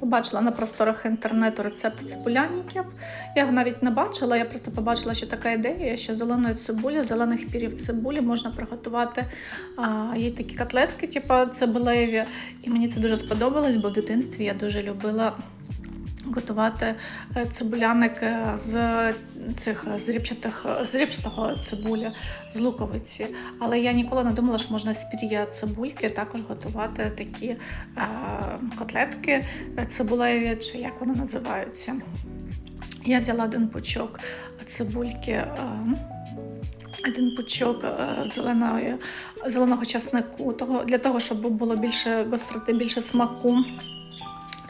Побачила на просторах інтернету рецепт цибуляніків. Я його навіть не бачила, я просто побачила, що така ідея, що зеленої цибулі, зелених пірів цибулі можна приготувати. А, є такі котлетки, типу цибулеві. І мені це дуже сподобалось, бо в дитинстві я дуже любила готувати е, цибуляник е, з цих з ріпчатих з ріпчатого цибуля, з луковиці. Але я ніколи не думала, що можна з пір'я цибульки також готувати такі е, котлетки цибулеві, чи як вони називаються. Я взяла один пучок цибульки. Е, один пучок е, зеленої, зеленого часнику, того, для того, щоб було більше гостроти, більше смаку.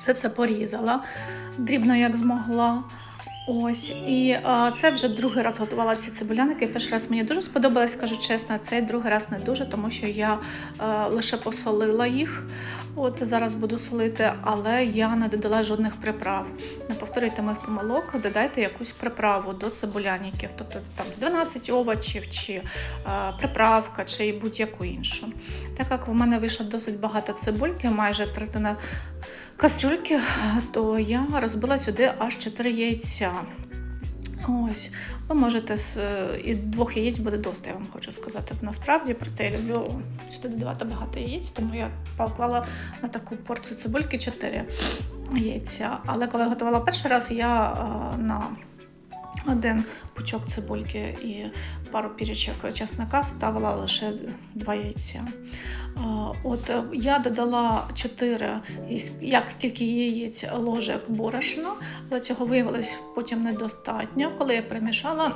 Все це порізала дрібно, як змогла. Ось, і а, це вже другий раз готувала ці цибуляники. Перший раз мені дуже сподобалось, скажу чесно. Цей другий раз не дуже, тому що я а, лише посолила їх. От зараз буду солити, але я не додала жодних приправ. Не повторюйте моїх помилок, додайте якусь приправу до цибуляніків, тобто там 12 овочів, чи а, приправка, чи будь-яку іншу. Так як в мене вийшло досить багато цибульки, майже третина кастрюльки, то я розбила сюди аж 4 яйця. Ось, ви можете з і двох яєць буде досить, я вам хочу сказати. Насправді, просто я люблю сюди додавати багато яєць, тому я поклала на таку порцію цибульки 4 яйця. Але коли я готувала перший раз, я на один пучок цибульки і пару пірічок чесника ставила лише два яйця. От е, я додала 4, як скільки яєць ложок борошна, але цього виявилось потім недостатньо. Коли я перемішала,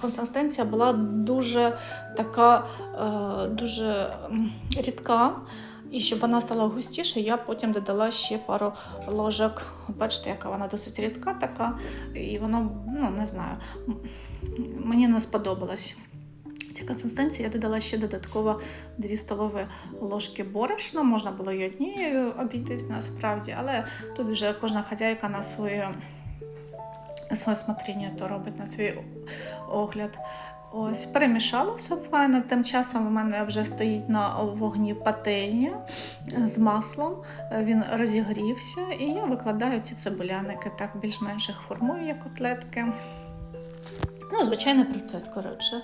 консистенція була дуже така, е, дуже рідка. І щоб вона стала густіше, я потім додала ще пару ложок. Бачите, яка вона досить рідка така, і воно, ну не знаю, мені не сподобалось. Ця консистенція я додала ще додатково 2 столові ложки борошна. Можна було і однією обійтись насправді, але тут вже кожна хазяйка на своє, на своє смотріння то робить на свій огляд. Ось, перемішала все файно. Тим часом у мене вже стоїть на вогні пательня з маслом. Він розігрівся, і я викладаю ці цибуляники, так більш-менш їх формую як котлетки. Ну, звичайний процес, коротше.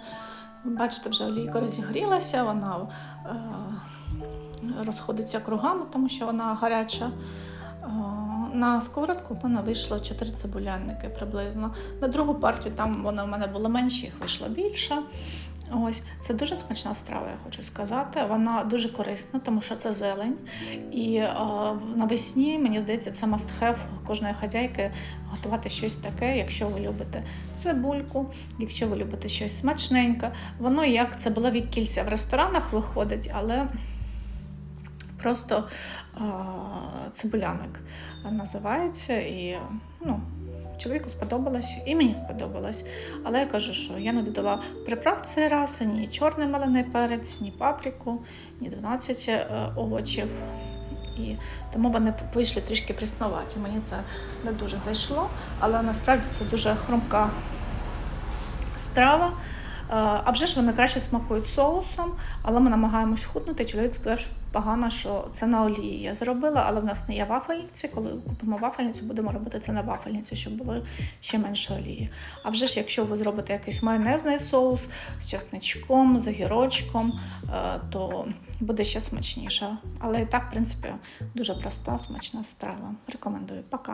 Бачите, вже олійка розігрілася, вона е, розходиться кругами, тому що вона гаряча. Е, на сковородку в мене вийшло 4 цибуляники приблизно. На другу партію там вона в мене була менше, їх вийшло більше. Ось це дуже смачна страва, я хочу сказати. Вона дуже корисна, тому що це зелень. І е, навесні, мені здається, це have кожної хазяйки готувати щось таке, якщо ви любите цибульку, якщо ви любите щось смачненьке. Воно як цибулеві кільця в ресторанах виходить, але просто цибуляник називається. І ну, чоловіку сподобалось, і мені сподобалось. Але я кажу, що я не додала приправ цей раз, ні чорний малений перець, ні паприку, ні 12 е, овочів. І тому вони вийшли трішки пріснуваті. Мені це не дуже зайшло, але насправді це дуже хрумка страва. Е, А вже ж вони краще смакують соусом, але ми намагаємось худнути. Чоловік сказав, що погано, що це на олії я зробила, але в нас не є вафельниці. Коли купимо вафельницю, будемо робити це на вафельниці, щоб було ще менше олії. А вже ж, якщо ви зробите якийсь майонезний соус з чесничком, з огірочком, е, то буде ще смачніше. Але і так, в принципі, дуже проста, смачна страва. Рекомендую. Пока.